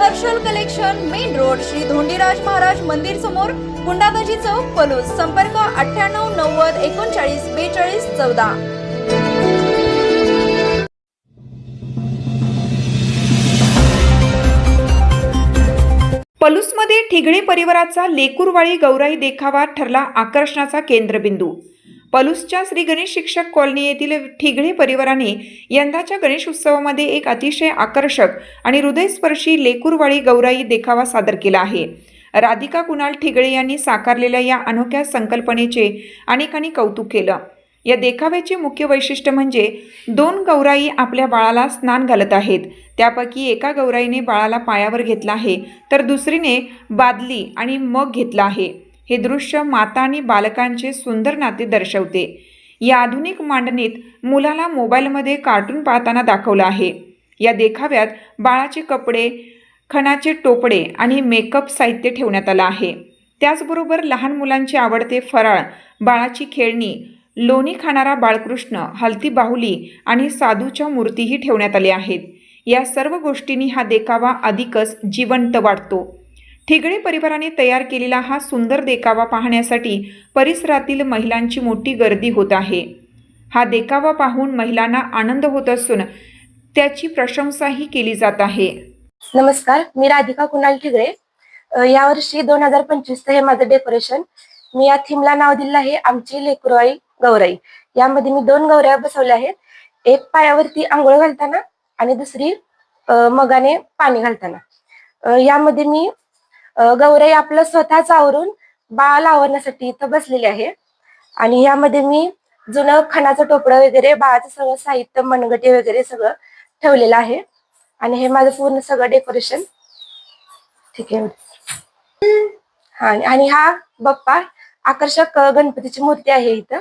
Harshal collection main road Shri Dhondiraj Maharaj मंदिर समोर गुंडाबाजी चौक पलूस. संपर्क अठ्ठ्याण्णव नव्वद एकोणचाळीस बेचाळीस चौदा. पलूसमध्ये ठिगळे परिवाराचा लेकूरवाळी गौराई देखावा ठरला आकर्षणाचा केंद्रबिंदू. पलूसच्या श्री गणेश शिक्षक कॉलनी येथील ठिगळे परिवाराने यंदाच्या गणेश उत्सवामध्ये एक अतिशय आकर्षक आणि हृदयस्पर्शी लेकूरवाळी गौराई देखावा सादर केला आहे. राधिका कुणाल ठिगळे यांनी साकारलेल्या या अनोख्या संकल्पनेचे अनेकांनी कौतुक केलं. या देखाव्याचे मुख्य वैशिष्ट्य म्हणजे दोन गौराई आपल्या बाळाला स्नान घालत आहेत. त्यापैकी एका गौराईने बाळाला पायावर घेतला आहे तर दुसरीने बादली आणि मग घेतला आहे. हे दृश्य माता आणि बालकांचे सुंदर नाते दर्शवते. या आधुनिक मांडणीत मुलाला मोबाईलमध्ये कार्टून पाहताना दाखवलं आहे. या देखाव्यात बाळाचे कपडे खणाचे टोपडे आणि मेकअप साहित्य ठेवण्यात आलं आहे. त्याचबरोबर लहान मुलांचे आवडते फराळ बाळाची खेळणी लोणी खाणारा बाळकृष्ण हलती बाहुली आणि साधूच्या मूर्तीही ठेवण्यात आल्या आहेत. या सर्व गोष्टींनी हा देखावा अधिकच जिवंत वाटतो. ठिगळे परिवाराने तयार केलेला हा सुंदर देखावा पाहण्यासाठी परिसरातील महिलांची मोठी गर्दी होत आहे. हा देखावा पाहून महिलांना आनंद होत असून त्याची प्रशंसाही केली जात आहे. नमस्कार मी राधिका कुणाल ठिगळे. यावर्षी दोन हजार पंचवीस हे माझं डेकोरेशन मी या थीमला नाव दिलं आहे आमची लेकरवाई गौराई. यामध्ये मी दोन गौऱ्या बसवल्या आहेत. एक पायावरती आंघोळ घालताना आणि दुसरी मगाने पाणी घालताना. यामध्ये मी गौराई आपलं स्वतःच आवरून बाळ आवरण्यासाठी इथं बसलेली आहे. आणि यामध्ये मी जुनं खणाचं टोपडं वगैरे बाळाचं सगळं साहित्य मनगटी वगैरे सगळं ठेवलेलं आहे. आणि हे माझं पूर्ण सगळं डेकोरेशन. ठीक आहे. हा आणि हा बाप्पा आकर्षक गणपतीची मूर्ती आहे इथं.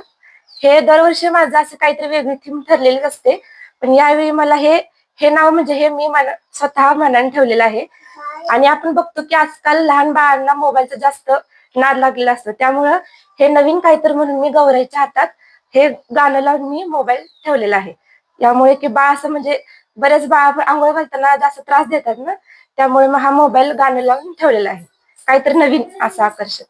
हे दरवर्षी माझं असं काहीतरी वेगळी थीम ठरलेलीच असते. पण यावेळी मला हे हे नाव म्हणजे हे मी मन स्वतः मनाने ठेवलेलं आहे. आणि आपण बघतो की आजकाल लहान बाळांना मोबाईलचा जास्त नाद लागलेला असतो. त्यामुळं हे नवीन काहीतरी म्हणून मी गौराईच्या हातात हे गाणं लावून मी मोबाईल ठेवलेला आहे. यामुळे की बाळ असं म्हणजे बरेच बाळ आंघोळ घालताना जास्त त्रास देतात ना त्यामुळे मग हा मोबाईल गाणं लावून ठेवलेला आहे. काहीतरी नवीन असं आकर्षक